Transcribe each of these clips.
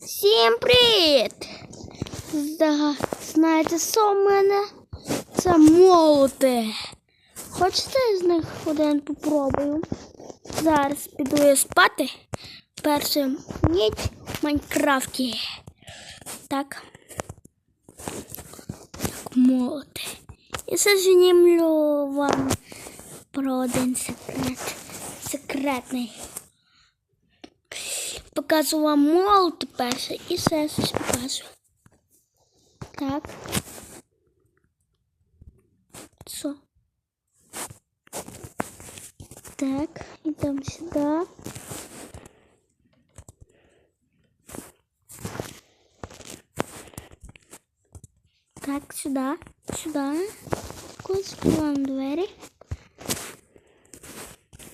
Всім привіт! Да, знаєте, що в мене? Це молоти. Хочете з них один попробую? Зараз піду я спати. Першим ніч Майнкрафті. Так. Так, молоти. І все знімлю вам про один секрет. Секретний. Покажу вам молот перше і все щось. Так. Що? Так, йдемо сюди. Так. Так, ось відкриваємо двері.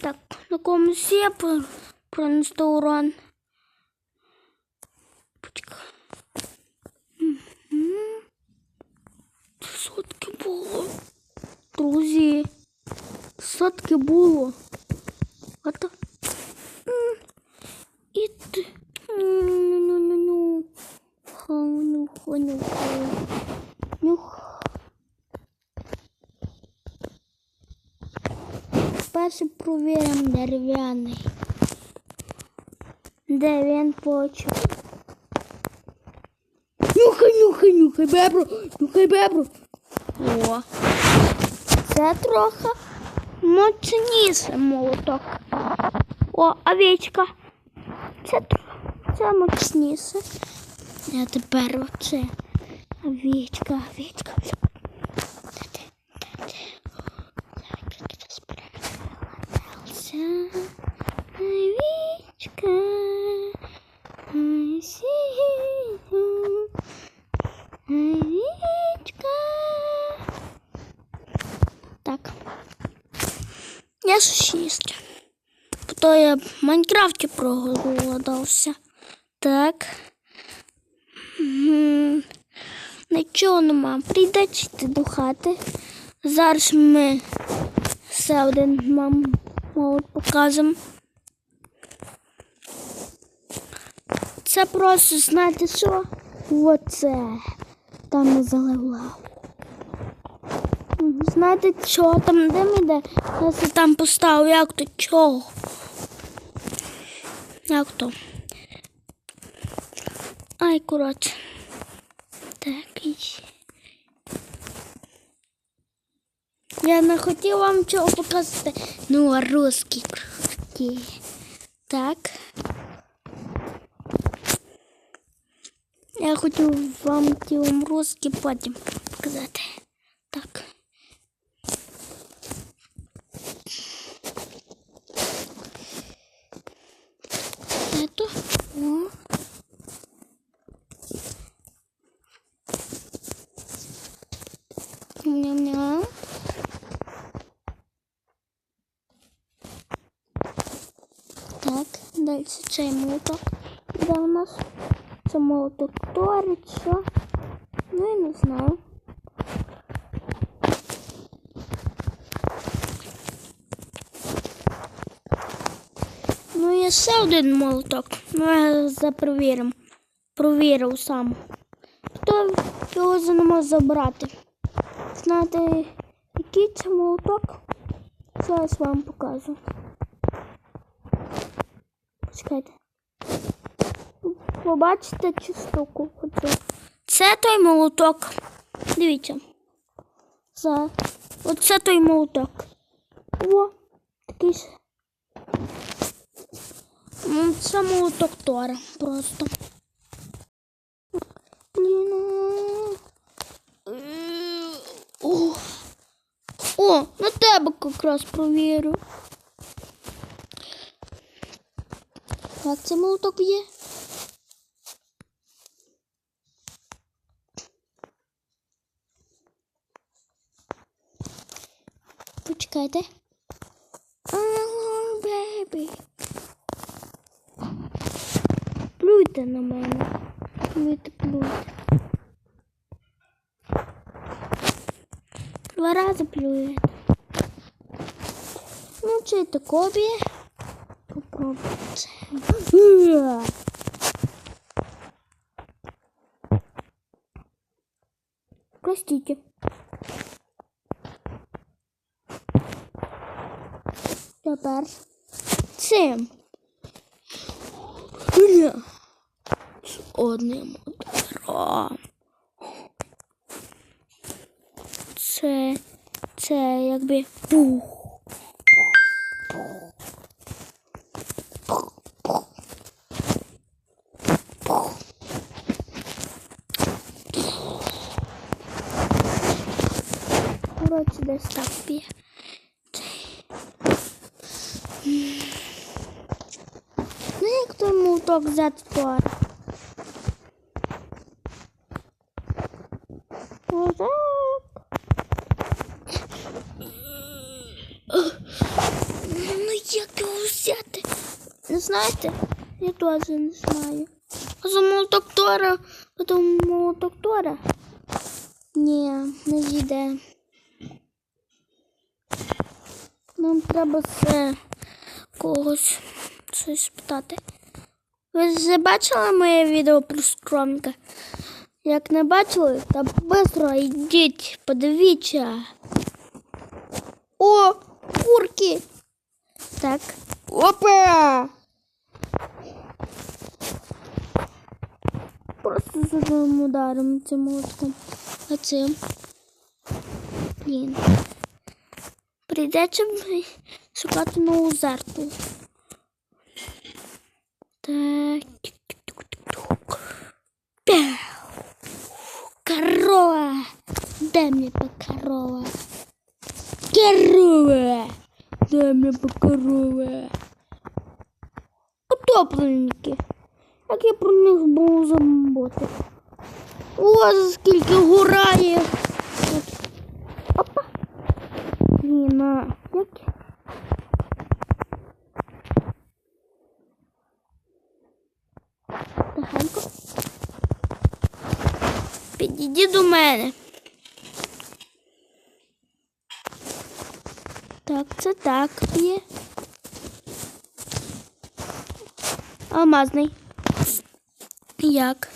Так, на комусь є про, урон. Ха-нюху, нюху. Нюх. Перше провіримо дерев'яний. Де він? Нюхай, нюхай, нюхай, бебру, нюхай бебру. О, це трохи моцніше молоток. О, овечка. Це це моцніше. А тепер оце. Овечка, овечка. Де-де, де-де? Так. Я сусідка. То я в Майнкрафті проголодався. Так. Нічого нема. Прийдеться йти до хати. Зараз ми все один вам покажемо. Це просто, знаєте що? Оце. Там не заливав. Знаєте що? Там де ми йде? Я це там поставив. Як то чого? Як то? Ай, коротше. Так, і... Я не хотів вам цього показати. Ну, а русські круті. Так. Я хотів вам ті вам русські потім показати. Далі цей молоток. Де у нас? Це молоток торить, що? Ну, я не знаю. Ну, є ще один молоток. Ну, я запровіримо. Провірив сам. Хто його за забрати? Знаєте, який це молоток? Зараз вам покажу. Почекайте. Побачите цю штуку. Оцю. Це той молоток. Дивіться. За. Оце той молоток. О, такий. ж. Ну, Це молоток Тора просто. О, на тебе якраз провірю. Як це молоток є? Почекайте. Oh. Плюйте на мене. Плюйте, плюйте. Два рази плюєте. Ну, чи такові? Короче. Простите. Тепер цим. З одним ударом. Це, це якби пух. Молоток взяти твар? Отак. Ну, як його? Не знаєте? Я теж не знаю. А за молоток Тора, потім молоток? Ні, не зійде. Нам треба це когось щось питати. Ви вже бачили моє відео про скромника? Як не бачили, то швидко йдіть, подивіться. О, курки! Так. Опа! Просто з одним ударом цим молотком. А цим. Блін. Прийдеться шукати нову зеркало. Корова. Дай мне по корова. Утопленники. Як я про них буду забути. О, скільки гурає. Опа. Ніна. Як? Тихенько. Підійди до мене. Так, це так є. Алмазний. Як?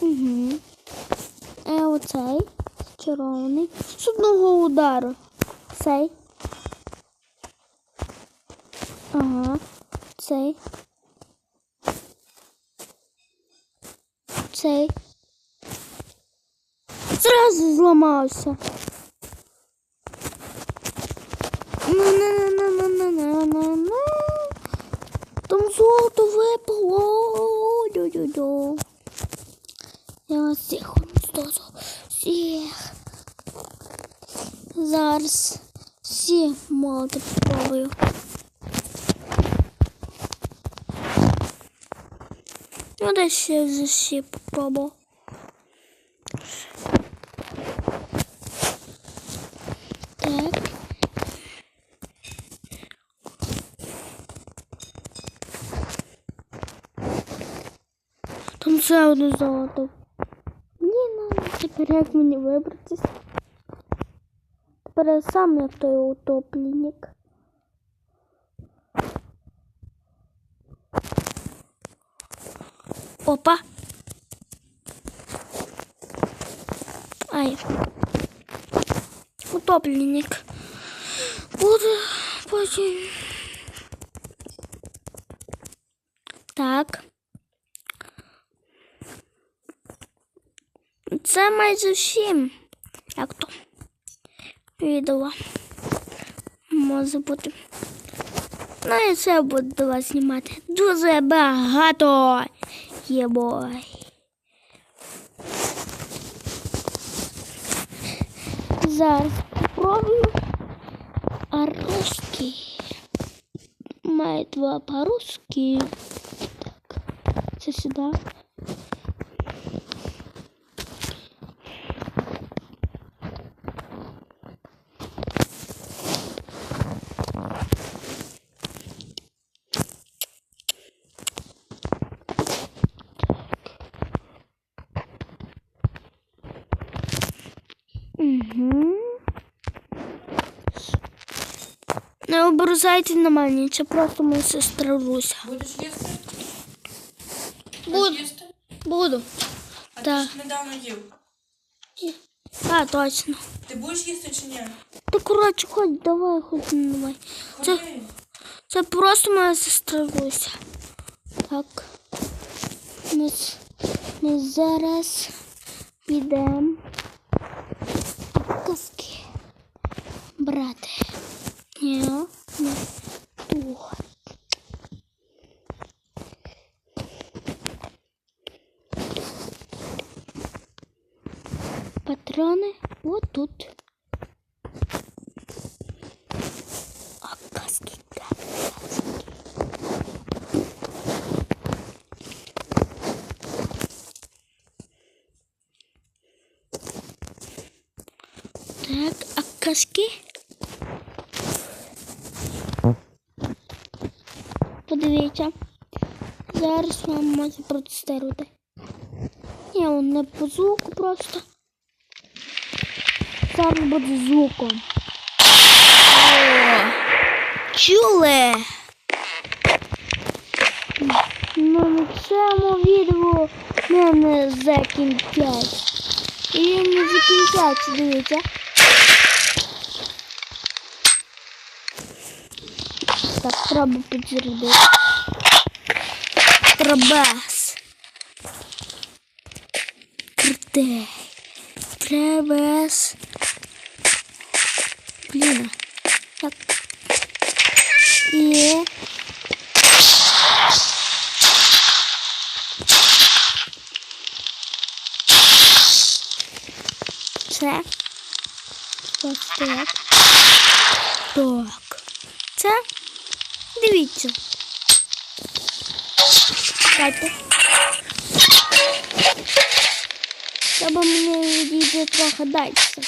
Угу. Е, оцей зачарований. З одного удару. Цей. Ага. Цей. Цей. Зразу зламався. Дю-дю-дю. Я вас всіх уничтожу. Всіх. Зараз всі молоти попробую. Ну, десь ще за Там ще одне золото. Блін, ну, тепер як мені вибратися? Тепер я сам як той утопленник. Опа. Ай. Утопленник. Буде потім. Так. Це майже всім. Як то? Відео. Може бути. Ну і це буду до вас знімати. Дуже багато. Єбой. Зараз попробую. А. Має два по-русски. Так. Це сюди. Угу. Не обрізайте на мене, це просто моя сестра Руся. Будеш їсти? Буду. їсти? Буду. А А Так. ти ж недавно їв. А, точно. Ти будеш їсти чи ні? Та коротше, ходь, давай, ходь, давай. Це, це просто моя сестра Руся. Так. Ми, ми зараз підемо казки брати. Ні, не тут. Патрони отут. А казки, казки. Так, а казки? Подивіться. Зараз вам можу протестувати. Ні, он не по звуку просто. Зараз буде звуком. Чули? Ну, на цьому відео не, не закінчать. І не закінчаться, дивіться. Так, треба підзарядити. Трабас. Крутей. Трабас. Блін. Так. І... Це. Ось так. Так. Це. Дивіться. Чекайте. Треба мені відійти трохи дальше.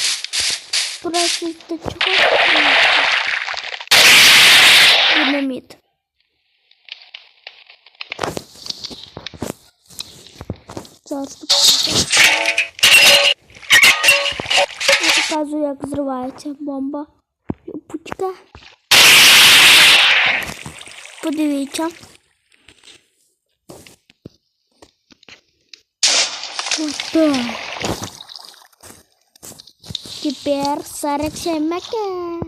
Просто чого? Як зривається бомба. Пучка. Подивіться. Отак. Тепер 47 мака.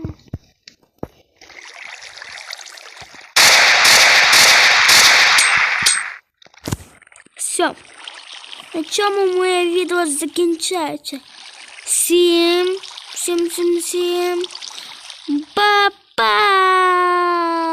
Все. На цьому моє відео закінчається. Всім, всім, всім, всім. Па